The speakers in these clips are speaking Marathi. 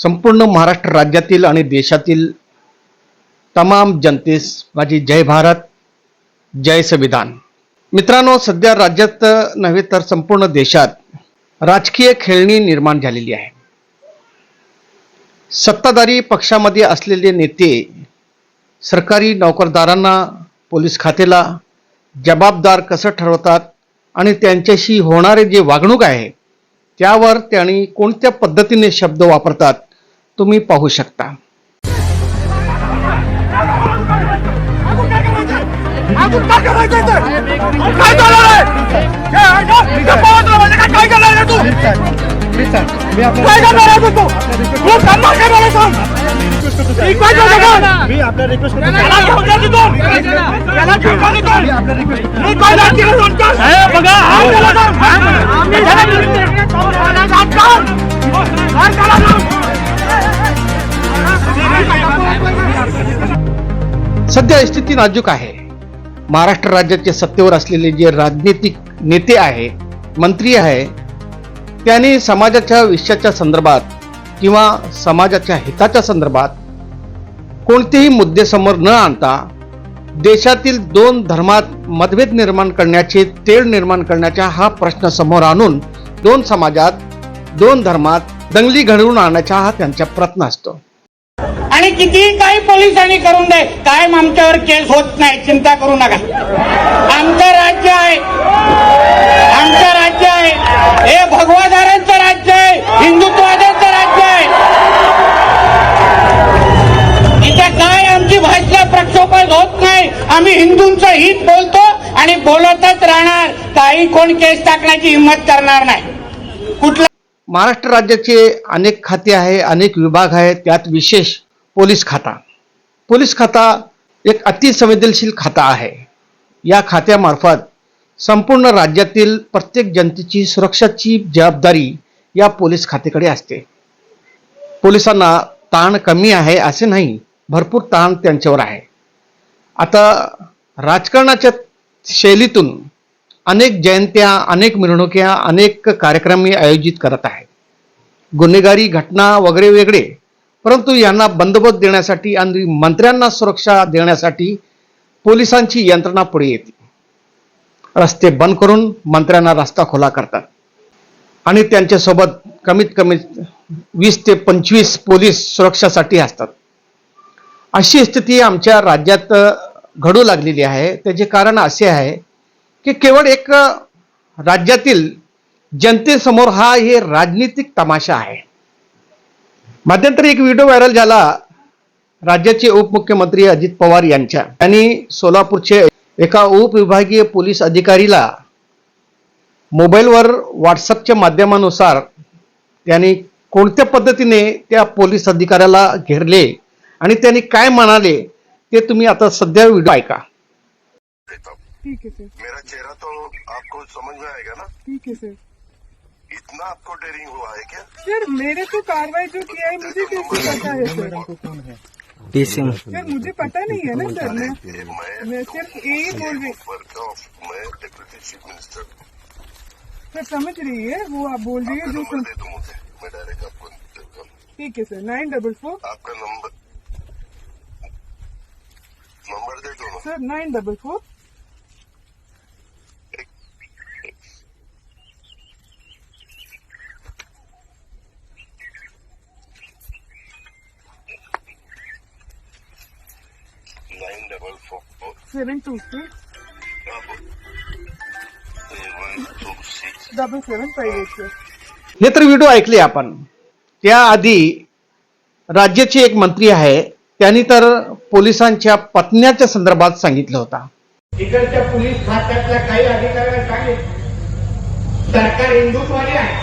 संपूर्ण महाराष्ट्र राज्यातील आणि देशातील तमाम जनतेस माझी जय भारत जय संविधान. मित्रांनो सध्या राज्यात नव्हे तर संपूर्ण देशात राजकीय खेळणी निर्माण झालेली आहे. सत्ताधारी पक्षामध्ये असलेले नेते सरकारी नोकरदारांना पोलीस खात्याला जबाबदार कसं ठरवतात आणि त्यांच्याशी होणारे जे वागणूक आहे त्यावर त्यांनी कोणत्या पद्धतीने शब्द वापरतात तुम्ही पाहू शकता अजून सध्या स्थिती नाजूक आहे. महाराष्ट्र राज्याचे सत्तेवर असलेले जे राजनीतिक नेते आहे मंत्री आहे त्यांनी समाजाच्या विषयाच्या संदर्भात किंवा समाजाच्या हिताच्या संदर्भात कोणतेही मुद्दे समोर न आणता देशातील दोन धर्मात मतभेद निर्माण करण्याचे तेढ निर्माण करण्याचा हा प्रश्न समोर आणून दोन समाजात दोन धर्मात दंगली घडवून आणण्याचा हा त्यांचा प्रयत्न असतो. आणि कितीही काही पोलिसांनी करून दे कायम आमच्यावर केस होत नाही. चिंता करू नका. आमचं राज्य आहे. आमचं राज्य आहे. हे भगवाधारांचं राज्य आहे. हिंदुत्ववाद्यांचं राज्य आहे. इथे काय आमची भाषा प्रक्षोभक होत नाही. आम्ही हिंदूंचं हित बोलतो आणि बोलतच राहणार. काही कोण केस टाकण्याची हिंमत करणार नाही. कुठला महाराष्ट्र राज्याचे अनेक खाते आहे अनेक विभाग आहेत त्यात विशेष पोलीस खाता. पोलीस खाता एक अतिसंवेदनशील खाता आहे. या खात्यामार्फत संपूर्ण राज्यातील प्रत्येक जनतेची सुरक्षाची जबाबदारी या पोलीस खात्याकडे असते. पोलिसांना ताण कमी आहे असे नाही भरपूर ताण त्यांच्यावर आहे. आता राजकारणाच्या शैलीतून अनेक जयंत्या अनेक मिरवणुक्या अनेक कार्यक्रम आयोजित करत आहे. गुन्हेगारी घटना वगैरे वेगळे परंतु यांना बंदोबस्त देण्यासाठी आणि मंत्र्यांना सुरक्षा देण्यासाठी पोलिसांची यंत्रणा पुढे येते. रस्ते बंद करून मंत्र्यांना रस्ता खुला करतात. आणि त्यांच्यासोबत कमीत कमी वीस ते पंचवीस पोलीस सुरक्षासाठी असतात. अशी स्थिती आमच्या राज्यात घडू लागलेली आहे. त्याचे कारण असे आहे की केवळ एक राज्यातील जनतेसमोर हा हे राजनीतिक तमाशा आहे. मध्यंतरी एक व्हिडिओ व्हायरल झाला राज्याचे उपमुख्यमंत्री अजित पवार यांच्या. त्यांनी सोलापूरचे एका उपविभागीय पोलीस अधिकारीला मोबाईलवर व्हॉट्सअपच्या माध्यमानुसार त्यांनी कोणत्या पद्धतीने त्या पोलीस अधिकाऱ्याला घेरले आणि त्यांनी काय म्हणाले ते तुम्ही आता सध्या व्हिडिओ ऐका. ठीक है सर. मेरा चेहरा तो आपको समझ में आएगा ना? ठीक है सर. इतना आपको डेरिंग हुआ है क्या? सर मेरे को कार्रवाई जो किया है मुझे कैसे पता है सर? सर मुझे पता नहीं है ना सर मैं मैं सिर्फ़ यही बोल रही मैं डिप्टी चीफ मिनिस्टर सर समझ रही है वो आप बोल रही है जो दे दूँ मुझे मैं डायरेक्ट आपको ठीक है सर नाइन डबल फोर। आपका नंबर नंबर दे दो sir nine double four. Seven two six double seven eight sir हे तर व्हिडिओ ऐकले आपण. त्याआधी राज्याचे एक मंत्री आहे त्यांनी तर पोलिसांच्या पत्न्याच्या संदर्भात सांगितलं होता. इकडच्या पोलीस खात्यातल्या काही अधिकाऱ्यांना सांगितलं. सरकार हिंदुत्वादी आहे.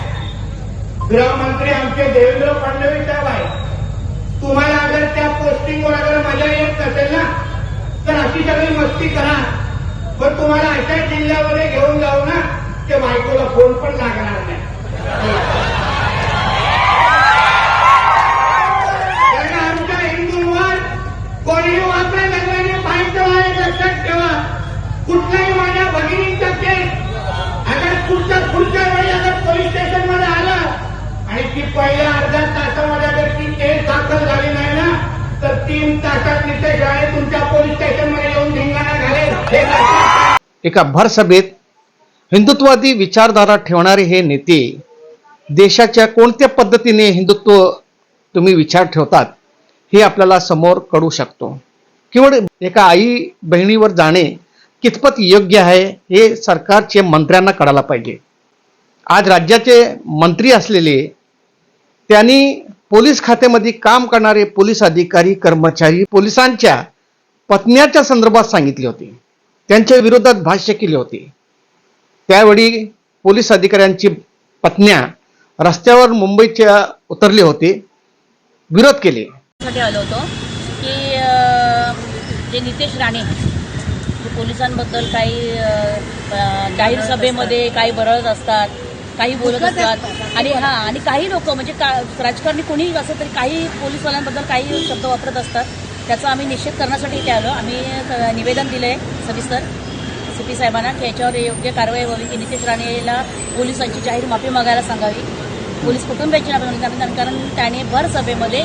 गृहमंत्री आमचे देवेंद्र फडणवीस साहेब आहे तुम्हाला अगर त्या पोस्टिंगवर अगर मजा येत नसेल ना तर अशी सगळी मस्ती करा. पण तुम्हाला अशा जिल्ह्यामध्ये घेऊन जाऊ ना ते बायकोला फोन पण लागणार नाही. कारण आमच्या हिंदूंवर कोणी वापरा लागल्याने पाहिजे लक्षात ठेवा. कुठल्याही माझ्या भगिनींचा केस आता पुढच्या पुढच्या वेळी अगर पोलीस स्टेशनमध्ये आलं आणि ती पहिल्या अर्ध्या तासामध्ये जर ती केस दाखल झाली तर तीन तासात नितेश राणे तुमच्या पोलीस स्टेशनमध्ये येऊन धिंगाणा घालेल. एका भरसभेत हिंदुत्ववादी विचारधारा ठेवणारे हे नेते देशाच्या कोणत्या पद्धतीने हिंदुत्व तुम्ही विचार ठेवतात हे आपल्याला समोर कळू शकतो. केवळ एका आई बहिणीवर जाणे कितपत योग्य आहे हे सरकारचे मंत्र्यांना कळायला पाहिजे. आज राज्याचे मंत्री असलेले त्यांनी पोलीस खात्यामध्ये काम करणारे पोलीस अधिकारी कर्मचारी पोलिसांच्या पत्न्याच्या संदर्भात सांगितले होते. त्यांच्या विरोधात भाष्य केले होते. त्यावेळी पोलीस अधिकाऱ्यांची पत्न्या रस्त्यावर मुंबईच्या उतरले होते. विरोध केले. आलो होतो की जे नितेश राणे पोलिसांबद्दल काही जाहीर सभेमध्ये काही बरळत असतात काही बोलत असतात. आणि हा आणि काही लोक म्हणजे का राजकारणी कोणी असं तरी काही पोलीसवाल्यांबद्दल काही शब्द वापरत असतात. त्याचा आम्ही निषेध करण्यासाठी इथे आलो. आम्ही निवेदन दिलं आहे सविस्तर सी पी साहेबांना की याच्यावर योग्य कारवाई व्हावी. की नितेश राणेला पोलिसांची जाहीर माफी मागायला सांगावी. पोलीस कुटुंबियाची माफी कारण त्याने भर सभेमध्ये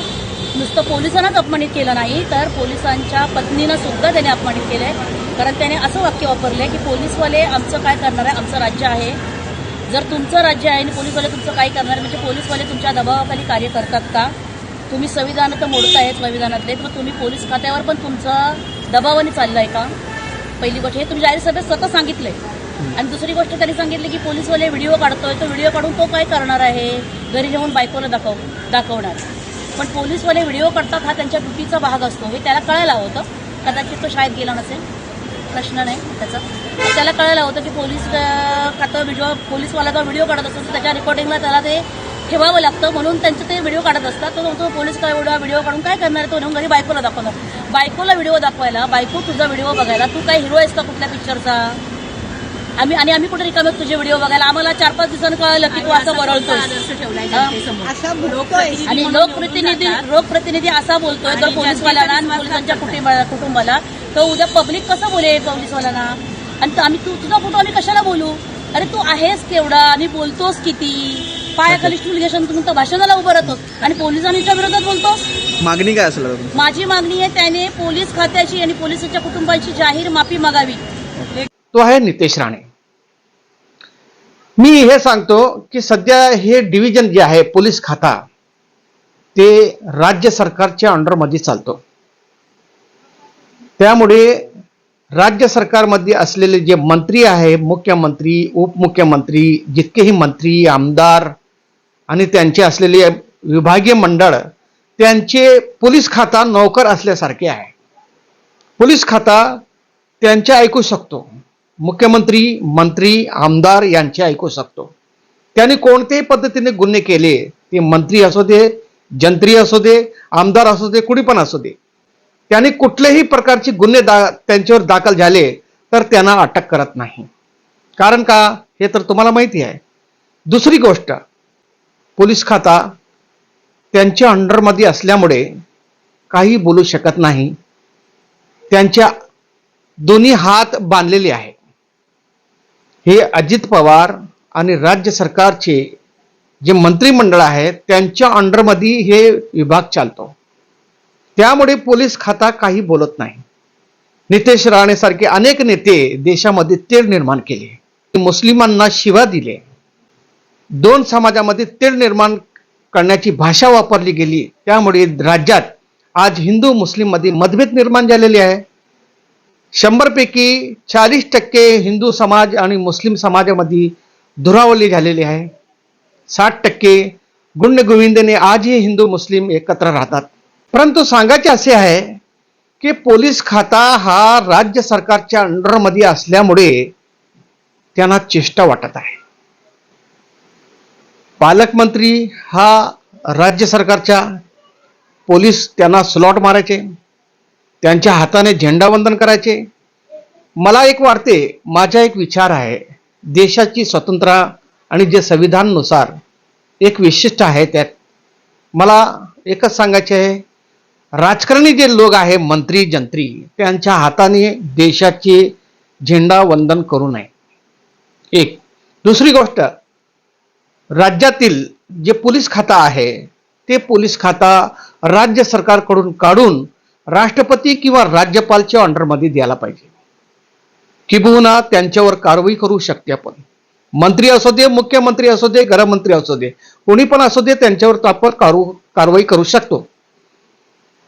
नुसतं पोलिसांनाच अपमानित केलं नाही तर पोलिसांच्या पत्नीनं सुद्धा त्याने अपमानित केलंय. कारण त्याने असं वाक्य वापरलंय की पोलीसवाले आमचं काय करणार आहे? आमचं राज्य आहे. जर तुमचं राज्य आहे आणि पोलीसवाले तुमचं काय करणार आहे, म्हणजे पोलीसवाले तुमच्या दबावाखाली कार्य करतात का? तुम्ही संविधान तर मोडतायच संविधानातले मग तुम्ही पोलीस खात्यावर पण तुमचं दबावाने चाललंय का? पहिली गोष्ट हे तुम्ही जाहीर सभेत स्वतः सांगितलंय. आणि दुसरी गोष्ट त्यांनी सांगितली की पोलीसवाले व्हिडिओ काढतोय तो व्हिडिओ काढून तो काय करणार आहे? घरी जाऊन बायकोला दाखव दाखवणार. पण पोलीसवाले व्हिडिओ काढतात हा त्यांच्या ड्युटीचा भाग असतो. हे त्याला कळायला होतं. कदाचित तो शाळेत गेला नसेल. प्रश्न नाही त्याचा. तर त्याला कळायला होतं की पोलीस खातं व्हिडिओ पोलीसवाला जो व्हिडिओ काढत असतो तर त्याच्या रेकॉर्डिंगला त्याला ते ठेवावं लागतं. म्हणून त्यांचं ते व्हिडिओ काढत असतात. तो म्हणतो पोलीस काय एवढा व्हिडिओ काढून काय करणार? तो नेऊन घरी बायकोला दाखवणार बायकोला व्हिडिओ दाखवायला बायको तुझा व्हिडिओ बघायला. तू काय हिरो आहेस का कुठल्या पिक्चरचा आम्ही आणि आम्ही कुठे रिकामे तुझे व्हिडिओ बघायला? आम्हाला चार पाच दिवसांनी कळलं की तू असं बरळतोय आणि लोकप्रतिनिधी लोकप्रतिनिधी असा बोलतोय तर पोलीसवाल्यांना आणि पोलिसांच्या कुटुंबाला तर उद्या पब्लिक कसं बोलेल पोलीसवाल्यांना आणि आम्ही तू तुझा फोटो आम्ही कशाला बोलू? अरे तू आहेस केवढा? आणि बोलतोस किती? पायाखाली स्टूल घेशन तुम्ही तर भाषणाला उभं राहतोस. आणि पोलिसांच्या विरोधात बोलतोस? मागणी काय असेल? माझी मागणी आहे त्याने पोलीस खात्याची आणि पोलिसांच्या कुटुंबाची जाहीर माफी मागावी. तो आहे नितेश राणे. मी हे सांगतो की सध्या हे डिव्हिजन जे आहे पोलीस खाता ते राज्य सरकारच्या अंडरमध्ये चालतो. त्यामुळे राज्य सरकारमध्ये असलेले जे मंत्री आहे मुख्यमंत्री उपमुख्यमंत्री जितकेही मंत्री आमदार आणि त्यांचे असलेले विभागीय मंडळ त्यांचे पोलीस खाता नोकर असल्यासारखे आहे. पोलीस खाता त्यांचे ऐकू शकतो. मुख्यमंत्री मंत्री आमदार यांचे ऐकू शकतो. त्यांनी कोणत्याही पद्धतीने गुन्हे केले ते मंत्री असो दे जंत्री असो दे आमदार असो दे कुणी पण असू दे. त्यांनी कुठल्याही प्रकारचे गुन्हे दा त्यांच्यावर दाखल झाले तर त्यांना अटक करत नाही. कारण का? हे तर तुम्हाला माहिती आहे. दुसरी गोष्ट पोलीस खाता त्यांच्या अंडरमध्ये असल्यामुळे काही बोलू शकत नाही. त्यांच्या दोन्ही हात बांधलेले आहे हे अजित पवार आणि राज्य सरकारचे जे मंत्रिमंडळ आहे त्यांच्या अंडरमध्ये हे विभाग चालतो. त्यामुळे पोलीस खाता काही बोलत नाही. नितेश राणे सारखे अनेक नेते देशामध्ये तेढ निर्माण केले. मुस्लिमांना शिवा दिले. दोन समाजामध्ये तेढ निर्माण करण्याची भाषा वापरली गेली. त्यामुळे राज्यात आज हिंदू मुस्लिममध्ये मतभेद निर्माण झालेले आहे. शंभरपैकी चाळीस टक्के हिंदू समाज आणि मुस्लिम समाजामध्ये दुरावली झालेली आहे. साठ टक्के गुण्य गोविंदने आजही हिंदू मुस्लिम एकत्र राहतात. परंतु सांगायचे असे आहे की पोलीस खाता हा राज्य सरकारच्या अंडरमध्ये असल्यामुळे त्यांना चेष्टा वाटत आहे. पालकमंत्री हा राज्य सरकारच्या पोलीस त्यांना स्लॉट मारायचे त्यांच्या हाताने झेंडावंदन करायचे. मला एक वाटते माझा एक विचार आहे देशाची स्वतंत्र आणि जे संविधानानुसार एक विशिष्ट आहे त्यात. मला एकच सांगायचे आहे राजकारणी जे लोक आहे मंत्री जंत्री त्यांच्या हाताने देशाचे झेंडा वंदन करू नये. एक. दुसरी गोष्ट राज्यातील जे पोलीस खाता आहे ते पोलीस खाता राज्य सरकारकडून काढून राष्ट्रपती किंवा राज्यपालच्या अंडरमध्ये द्यायला पाहिजे. किंबहुना त्यांच्यावर कारवाई करू शकते आपण. मंत्री असू दे मुख्यमंत्री असू दे गृहमंत्री असू दे कोणी पण असू दे त्यांच्यावर आपण कारू कारवाई करू शकतो.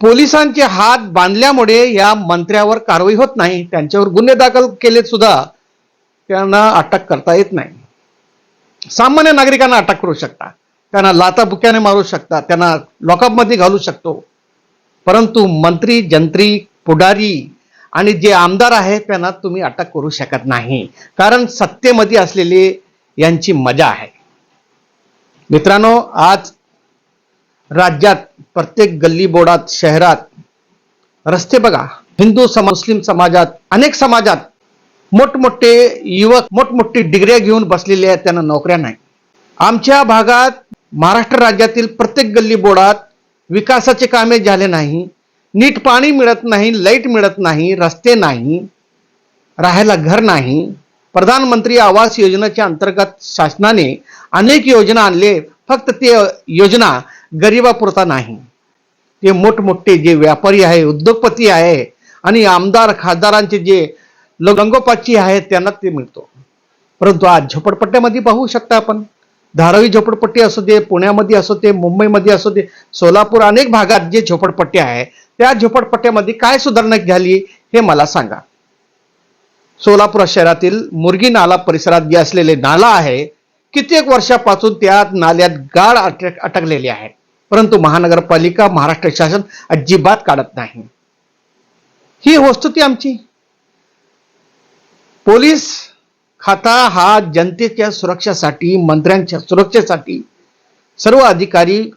पोलिसांचे हात बांधल्यामुळे या मंत्र्यावर कारवाई होत नाही. त्यांच्यावर गुन्हे दाखल केले सुद्धा. त्यांना अटक करता येत नाही. सामान्य नागरिकांना अटक करू शकता. त्यांना लाताबुक्याने मारू शकता. त्यांना लॉकअपमध्ये घालू शकतो. परंतु मंत्री जंत्री पुढारी आणि जे आमदार आहेत त्यांना तुम्ही अटक करू शकत नाही. कारण सत्तेमध्ये असलेली यांची मजा आहे. मित्रांनो आज राज्यात प्रत्येक गल्ली बोडात शहरात रस्ते बघा. हिंदू सम मुस्लिम समाजात अनेक समाजात मोठमोठे युवक मोठमोठी डिग्र्या घेऊन बसलेले आहेत त्यांना नोकऱ्या नाही. आमच्या भागात महाराष्ट्र राज्यातील प्रत्येक गल्ली बोडात विकासाचे कामे झाले नाही. नीट पाणी मिळत नाही लाइट मिळत नाही रस्ते नाही राहायला घर नाही. प्रधानमंत्री आवास योजनेच्या अंतर्गत शासनाने अनेक योजना आणले. फक्त ते योजना गरिबापुरता नाही. ते मोठमोठे जे व्यापारी आहे उद्योगपती आहे आणि आमदार खासदारांचे जे लंगोपाची आहे आहेत त्यांना ते मिळतो. परंतु आज झोपडपट्ट्यामध्ये पाहू शकता आपण. धारावी झोपडपट्टी असू दे पुण्यामध्ये असू दे मुंबईमध्ये असू दे सोलापूर अनेक भागात जे झोपडपट्टी आहे त्या झोपडपट्ट्यामध्ये काय सुधारणा झाली हे मला सांगा. सोलापूर शहरातील मुरगी नाला परिसरात जे असलेले नाला आहे कित्येक वर्षापासून त्या नाल्यात गाळ अटक अटकलेली आहे. परंतु महानगरपालिका महाराष्ट्र शासन अजिबात काढत नाही. ही वस्तुती आमची. पोलीस खाता हा जनतेच्या सुरक्षेसाठी मंत्र्यांच्या सुरक्षेसाठी सर्व अधिकारी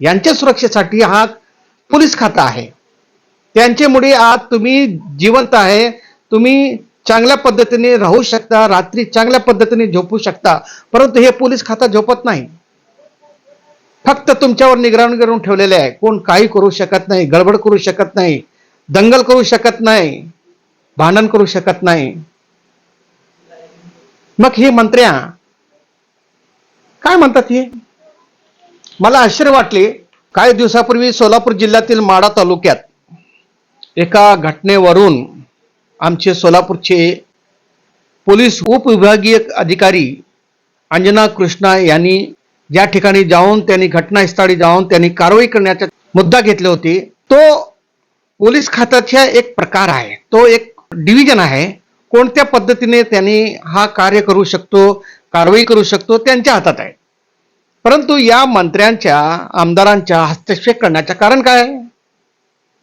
यांच्या सुरक्षेसाठी हा पोलीस खाता आहे. त्यांच्यामुळे आज तुम्ही जिवंत आहे. तुम्ही चांगल्या पद्धतीने राहू शकता रात्री चांगल्या पद्धतीने झोपू शकता. परंतु हे पोलीस खाता झोपत नाही. फक्त तुमच्यावर निगराणी करून ठेवलेले आहे. कोण काही करू शकत नाही गडबड करू शकत नाही दंगल करू शकत नाही भांडण करू शकत नाही. मग हे मंत्र्या काय म्हणतात हे? मला आश्चर्य वाटले. काही दिवसापूर्वी सोलापूर जिल्ह्यातील माडा तालुक्यात एका घटनेवरून आमचे सोलापूरचे पोलीस उपविभागीय अधिकारी अंजना कृष्णा यांनी ज्या ठिकाणी जाऊन त्यांनी घटनास्थळी जाऊन त्यांनी कारवाई करण्याचा मुद्दा घेतले होते तो पोलीस खात्याचा एक प्रकार आहे. तो एक डिव्हिजन आहे. कोणत्या पद्धतीने त्यांनी हा कार्य करू शकतो कारवाई करू शकतो त्यांच्या हातात आहे. परंतु या मंत्र्यांच्या आमदारांच्या हस्तक्षेप करण्याचं कारण काय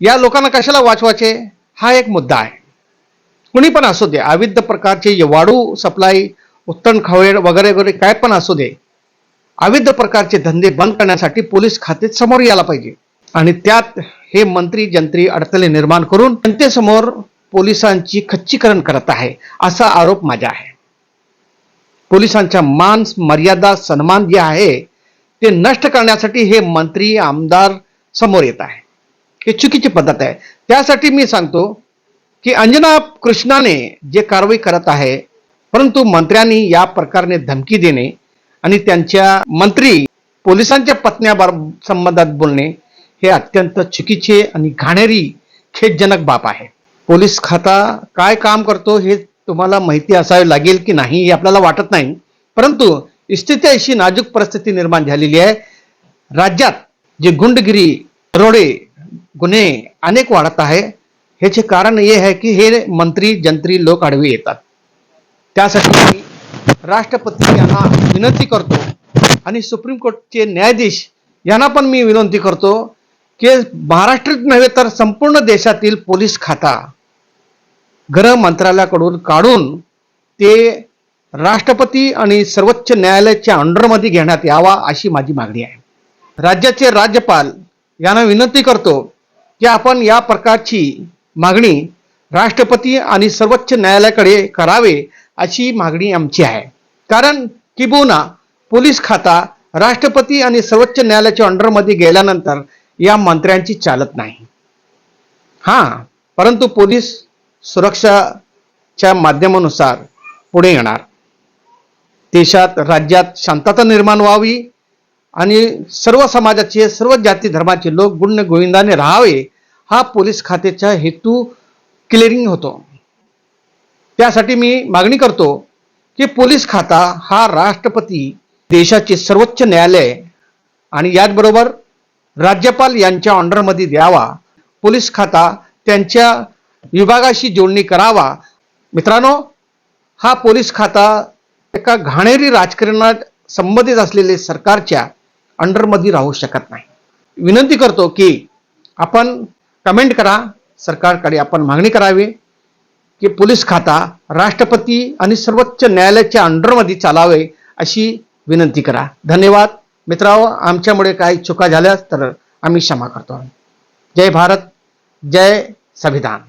या लोकांना कशाला वाचवायचे? हा एक मुद्दा आहे. कुणी पण असू दे अविध प्रकारचे जे वाढू सप्लाय उत्तण खवळे वगैरे वगैरे काय पण असू दे अविध प्रकारचे धंदे बंद करण्यासाठी पोलीस खाते समोर यायला पाहिजे. आणि त्यात हे मंत्री जंत्री अडथळे निर्माण करून जनतेसमोर पोलिसांची खच्चीकरण करत आहे असा आरोप माझा आहे. पोलिसांच्या मान मर्यादा सन्मान जे आहे ते नष्ट करण्यासाठी हे मंत्री आमदार समोर येत आहे. हे चुकीची पद्धत आहे. त्यासाठी मी सांगतो की अंजना कृष्णाने जे कारवाई करत आहे परंतु मंत्र्यांनी या प्रकारे धमकी देणे आणि त्यांच्या मंत्री पोलिसांच्या पत्न्या संबंधात बोलणे हे अत्यंत चुकीचे आणि घाणेरी खेदजनक बाब आहे. पोलीस खाता काय काम करतो हे तुम्हाला माहिती असावी लागेल की नाही हे आपल्याला वाटत नाही. परंतु स्थिती अशी नाजूक परिस्थिती निर्माण झालेली आहे. राज्यात जे गुंडगिरी दरोडे गुन्हे अनेक वाढत आहे. ह्याचे कारण हे आहे की हे मंत्री जंत्री लोक आडवे येतात. त्यासाठी मी राष्ट्रपती यांना विनंती करतो आणि सुप्रीम कोर्टचे न्यायाधीश यांना पण मी विनंती करतो की महाराष्ट्रात नव्हे तर संपूर्ण देशातील पोलीस खाता गृह मंत्रालयाकडून काढून ते राष्ट्रपती आणि सर्वोच्च न्यायालयाच्या अंडरमध्ये घेण्यात यावा अशी माझी मागणी आहे. राज्याचे राज्यपाल यांना विनंती करतो की आपण या प्रकारची मागणी राष्ट्रपती आणि सर्वोच्च न्यायालयाकडे करावे अशी मागणी आमची आहे. कारण किंबहुना पोलीस खाता राष्ट्रपती आणि सर्वोच्च न्यायालयाच्या अंडरमध्ये गेल्यानंतर या मंत्र्यांची चालत नाही. हां परंतु पोलीस सुरक्षाच्या माध्यमानुसार पुढे येणार. देशात राज्यात शांतता निर्माण व्हावी आणि सर्व समाजाचे सर्व जाती धर्माचे लोक गुण्य गोविंदाने राहावे हा पोलीस खात्याचा हेतू क्लिअरिंग होतो. त्यासाठी मी मागणी करतो की पोलीस खाता हा राष्ट्रपती देशाचे सर्वोच्च न्यायालय आणि याचबरोबर राज्यपाल यांच्या ऑर्डरमध्ये द्यावा. पोलीस खाता त्यांच्या विभागाशी जोडणी करावा. मित्रांनो हा पोलीस खाता एका घाणेरी राजकारणात संबंधित असलेले सरकारच्या अंडरमध्ये राहू शकत नाही. विनंती करतो की आपण कमेंट करा. सरकारकडे आपण मागणी करावी की पोलीस खाता राष्ट्रपती आणि सर्वोच्च न्यायालयाच्या अंडरमध्ये चालावे अशी विनंती करा. धन्यवाद. मित्रांनो आमच्यामुळे काही चुका झाल्यास तर आम्ही क्षमा करतो. जय भारत. जय संविधान.